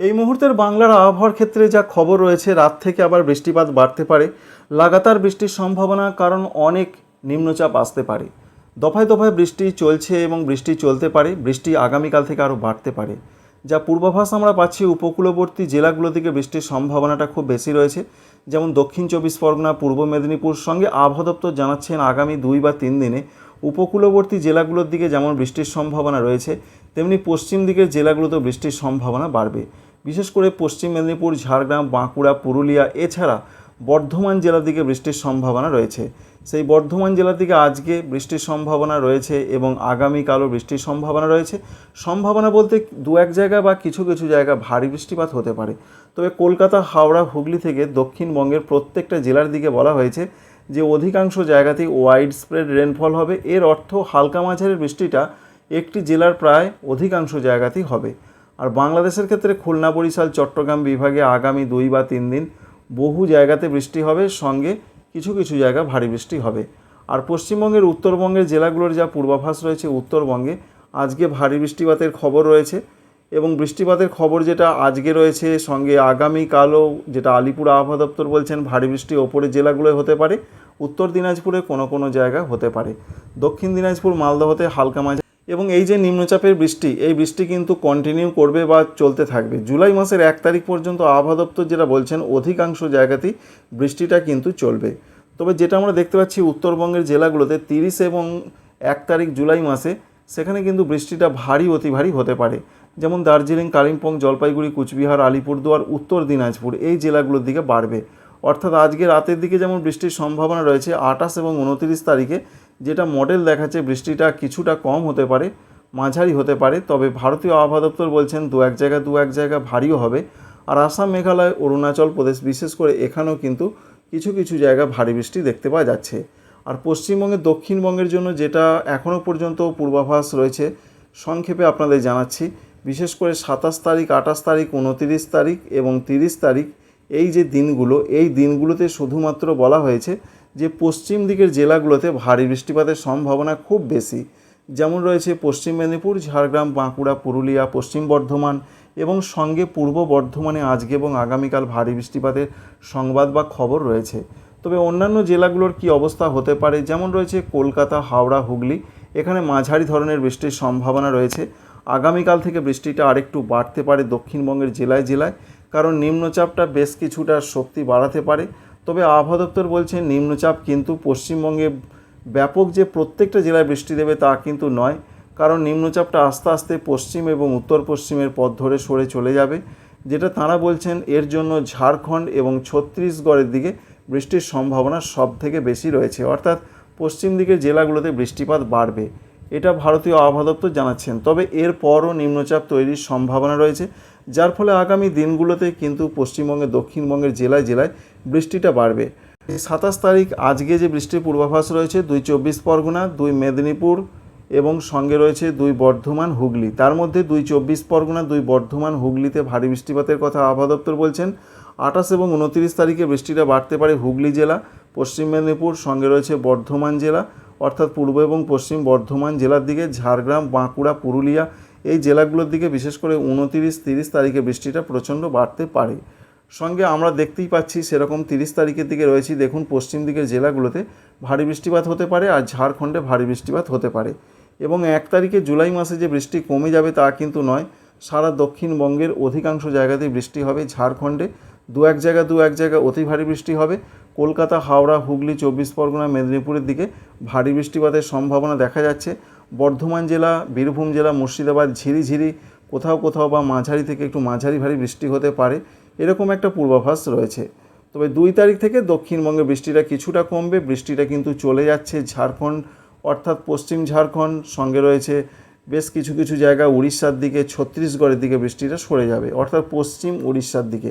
এই মুহূর্তের বাংলার আবহাওয়ার ক্ষেত্রে যা খবর রয়েছে, রাত থেকে আবার বৃষ্টিপাত বাড়তে পারে। লাগাতার বৃষ্টির সম্ভাবনা কারণ অনেক নিম্নচাপ আসতে পারে। দফায় দফায় বৃষ্টি চলছে এবং বৃষ্টি চলতে পারে। বৃষ্টি আগামীকাল থেকে আরও বাড়তে পারে। যা পূর্বাভাস আমরা পাচ্ছি, উপকূলবর্তী জেলাগুলো থেকে বৃষ্টির সম্ভাবনাটা খুব বেশি রয়েছে। যেমন দক্ষিণ চব্বিশ পরগনা, পূর্ব মেদিনীপুর সঙ্গে আবহাওয়া দপ্তর জানাচ্ছেন, আগামী দুই বা তিন দিনে উপকূলবর্তী জেলাগুলোর দিকে যেমন বৃষ্টির সম্ভাবনা রয়েছে তেমনি পশ্চিম দিকের জেলাগুলোতেও বৃষ্টির সম্ভাবনা বাড়বে। বিশেষ করে পশ্চিম মেদিনীপুর, ঝাড়গ্রাম, বাঁকুড়া, পুরুলিয়া, এছাড়া বর্ধমান জেলার দিকে বৃষ্টির সম্ভাবনা রয়েছে। সেই বর্ধমান জেলার দিকে আজকে বৃষ্টির সম্ভাবনা রয়েছে এবং আগামীকালও বৃষ্টির সম্ভাবনা রয়েছে। সম্ভাবনা বলতে দু এক জায়গা বা কিছু কিছু জায়গা ভারী বৃষ্টিপাত হতে পারে। তবে কলকাতা, হাওড়া, হুগলি থেকে দক্ষিণবঙ্গের প্রত্যেকটা জেলার দিকে বলা হয়েছে যে, অধিকাংশ জায়গাতেই ওয়াইড স্প্রেড রেনফল হবে। এর অর্থ হালকা মাঝারি বৃষ্টিটা একটি জেলার প্রায় অধিকাংশ জায়গাতেই হবে। আর বাংলাদেশের ক্ষেত্রে খুলনা, বরিশাল, চট্টগ্রাম বিভাগে আগামী দুই বা তিন দিন বহু জায়গাতে বৃষ্টি হবে, সঙ্গে কিছু কিছু জায়গা ভারী বৃষ্টি হবে। আর পশ্চিমবঙ্গের উত্তরবঙ্গের জেলাগুলোর যা পূর্বাভাস রয়েছে উত্তরবঙ্গে, আজকে ভারী বৃষ্টিপাতের খবর রয়েছে এবং বৃষ্টিপাতের খবর যেটা আজকে রয়েছে, সঙ্গে আগামীকালও যেটা আলিপুর আবহাওয়া দপ্তর বলছেন, ভারী বৃষ্টি ওপরের জেলাগুলোয় হতে পারে, উত্তর দিনাজপুরে কোনো কোনো জায়গা হতে পারে। দক্ষিণ দিনাজপুর মালদহতে হালকা মাঝে এবং এই যে নিম্নচাপের বৃষ্টি, এই বৃষ্টি কিন্তু কন্টিনিউ করবে বা চলতে থাকবে। জুলাই মাসের এক তারিখ পর্যন্ত আবহাওয়া দপ্তর যেটা বলছেন, অধিকাংশ জায়গাতেই বৃষ্টিটা কিন্তু চলবে। তবে যেটা আমরা দেখতে পাচ্ছি, উত্তরবঙ্গের জেলাগুলোতে তিরিশ এবং এক তারিখ জুলাই মাসে সেখানে কিন্তু বৃষ্টিটা ভারী, অতি ভারী হতে পারে। যেমন দার্জিলিং, কালিম্পং, জলপাইগুড়ি, কুচবিহার, আলিপুরদুয়ার, উত্তর দিনাজপুর এই জেলাগুলোর দিকে বাড়বে। অর্থাৎ আজকে রাতের দিকে যেমন বৃষ্টির সম্ভাবনা রয়েছে, আঠাশ এবং উনতিরিশ তারিখে যেটা মডেল দেখাচ্ছে বৃষ্টিটা কিছুটা কম হতে পারে, মাঝারি হতে পারে, তবে ভারতীয় আবহাওয়া দপ্তর বলছেন দু এক জায়গা, দু এক জায়গা ভারীও হবে। আর আসাম, মেঘালয়, অরুণাচল প্রদেশ, বিশেষ করে এখানেও কিন্তু কিছু কিছু জায়গা ভারী বৃষ্টি দেখতে পাওয়া যাচ্ছে। আর পশ্চিমবঙ্গের, দক্ষিণবঙ্গের জন্য যেটা এখনও পর্যন্ত পূর্বাভাস রয়েছে, সংক্ষেপে আপনাদের জানাচ্ছি, বিশেষ করে সাতাশ তারিখ, আঠাশ তারিখ, উনতিরিশ তারিখ এবং তিরিশ তারিখ এই যে দিনগুলো, এই দিনগুলোতে শুধুমাত্র বলা হয়েছে যে পশ্চিম দিকের জেলাগুলোতে ভারী বৃষ্টিপাতের সম্ভাবনা খুব বেশি। যেমন রয়েছে পশ্চিম মেদিনীপুর, ঝাড়গ্রাম, বাঁকুড়া, পুরুলিয়া, পশ্চিম বর্ধমান এবং সঙ্গে পূর্ব বর্ধমানে আজকে এবং আগামীকাল ভারী বৃষ্টিপাতের সংবাদ বা খবর রয়েছে। তবে অন্যান্য জেলাগুলোর কি অবস্থা হতে পারে? যেমন রয়েছে কলকাতা, হাওড়া, হুগলি, এখানে মাঝারি ধরনের বৃষ্টির সম্ভাবনা রয়েছে। আগামীকাল থেকে বৃষ্টিটা আরেকটু বাড়তে পারে দক্ষিণবঙ্গের জেলায় জেলায়। কারণ নিম্নচাপটা বেশ কিছুটা শক্তি বাড়াতে পারে। তবে আবহাওয়া দপ্তর বলছে, নিম্নচাপ কিন্তু পশ্চিমবঙ্গে ব্যাপক যে প্রত্যেকটা জেলায় বৃষ্টি দেবে তা কিন্তু নয়, কারণ নিম্নচাপটা আস্তে আস্তে পশ্চিম এবং উত্তর পশ্চিমের পথ ধরে সরে চলে যাবে, যেটা তাঁরা বলছেন এর জন্য ঝাড়খণ্ড এবং ছত্তিশগড়ের দিকে বৃষ্টির সম্ভাবনা সব থেকে বেশি রয়েছে। অর্থাৎ পশ্চিম দিকের জেলাগুলোতে বৃষ্টিপাত বাড়বে। এটা ভারতীয় আবহাওয়া দপ্তর জানাচ্ছেন। তবে এর পরও নিম্নচাপ তৈরির সম্ভাবনা রয়েছে, যার ফলে আগামী দিনগুলোতে কিন্তু পশ্চিমবঙ্গের, দক্ষিণবঙ্গের জেলায় জেলায় বৃষ্টিটা বাড়বে। সাতাশ তারিখ আজকে যে বৃষ্টির পূর্বাভাস রয়েছে, দুই চব্বিশ পরগনা, দুই মেদিনীপুর এবং সঙ্গে রয়েছে দুই বর্ধমান, হুগলি। তার মধ্যে দুই চব্বিশ পরগনা, দুই বর্ধমান, হুগলিতে ভারী বৃষ্টিপাতের কথা আবহাওয়া দপ্তর বলছেন। আঠাশ এবং উনতিরিশ তারিখে বৃষ্টিটা বাড়তে পারে হুগলি জেলা, পশ্চিম মেদিনীপুর, সঙ্গে রয়েছে বর্ধমান জেলা অর্থাৎ পূর্ব এবং পশ্চিম বর্ধমান জেলার দিকে ঝাড়গ্রাম, বাঁকুড়া, পুরুলিয়া, এই জেলাগুলোর দিকে বিশেষ করে উনতিরিশ, তিরিশ তারিখে বৃষ্টিটা প্রচণ্ড বাড়তে পারে। সঙ্গে আমরা দেখতেই পাচ্ছি সেরকম তিরিশ তারিখের দিকে রয়েছি, দেখুন পশ্চিম দিকের জেলাগুলোতে ভারী বৃষ্টিপাত হতে পারে আর ঝাড়খণ্ডে ভারী বৃষ্টিপাত হতে পারে। এবং এক তারিখে জুলাই মাসে যে বৃষ্টি কমে যাবে তা কিন্তু নয়, সারা দক্ষিণবঙ্গের অধিকাংশ জায়গাতেই বৃষ্টি হবে, ঝাড়খণ্ডে দু এক জায়গা দু এক জায়গা অতি ভারী বৃষ্টি হবে। কলকাতা, হাওড়া, হুগলি, চব্বিশ পরগনা, মেদিনীপুরের দিকে ভারী বৃষ্টিপাতের সম্ভাবনা দেখা যাচ্ছে। বর্ধমান জেলা, বীরভূম জেলা, মুর্শিদাবাদ ঝিরিঝিরি কোথাও কোথাও বা মাঝারি থেকে একটু মাঝারি ভারী বৃষ্টি হতে পারে, এরকম একটা পূর্বাভাস রয়েছে। তবে দুই তারিখ থেকে দক্ষিণবঙ্গে বৃষ্টিটা কিছুটা কমবে, বৃষ্টিটা কিন্তু চলে যাচ্ছে ঝাড়খণ্ড, অর্থাৎ পশ্চিম ঝাড়খণ্ড, সঙ্গে রয়েছে বেশ কিছু কিছু জায়গা উড়িষ্যার দিকে, ছত্তিশগড়ের দিকে বৃষ্টিটা সরে যাবে, অর্থাৎ পশ্চিম উড়িষ্যার দিকে।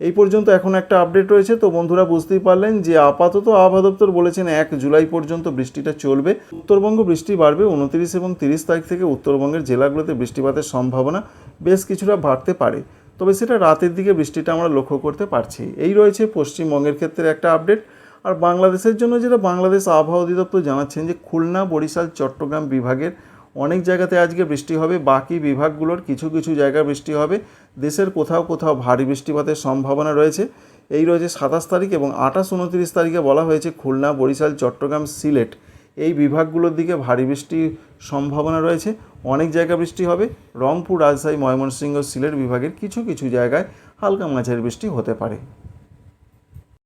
এই পর্যন্ত এখন একটা আপডেট রয়েছে। তো বন্ধুরা বুঝতেই পারলেন যে আপাতত আবহাওয়া দপ্তর বলেছেন এক জুলাই পর্যন্ত বৃষ্টিটা চলবে। উত্তরবঙ্গ বৃষ্টি বাড়বে উনত্রিশ এবং তিরিশ তারিখ থেকে উত্তরবঙ্গের জেলাগুলোতে বৃষ্টিপাতের সম্ভাবনা বেশ কিছুটা বাড়তে পারে। তবে সেটা রাতের দিকে বৃষ্টিটা আমরা লক্ষ্য করতে পারছি। এই রয়েছে পশ্চিমবঙ্গের ক্ষেত্রে একটা আপডেট আর বাংলাদেশের জন্য যেটা বাংলাদেশ আবহাওয়া অধিদপ্তর জানাচ্ছেন যে খুলনা, বরিশাল, চট্টগ্রাম বিভাগের অনেক জায়গাতে আজকে বৃষ্টি হবে, বাকি বিভাগগুলোর কিছু কিছু জায়গায় বৃষ্টি হবে। দেশের কোথাও কোথাও ভারী বৃষ্টিপাতের সম্ভাবনা রয়েছে। এই রয়েছে সাতাশ তারিখ এবং আঠাশ উনত্রিশ তারিখে বলা হয়েছে খুলনা, বরিশাল, চট্টগ্রাম, সিলেট। এই বিভাগগুলোর দিকে ভারী বৃষ্টির সম্ভাবনা রয়েছে। অনেক জায়গায় বৃষ্টি হবে। রংপুর, রাজশাহী, ময়মনসিংহ, সিলেট বিভাগের কিছু কিছু জায়গায় হালকা মাঝারি বৃষ্টি হতে পারে।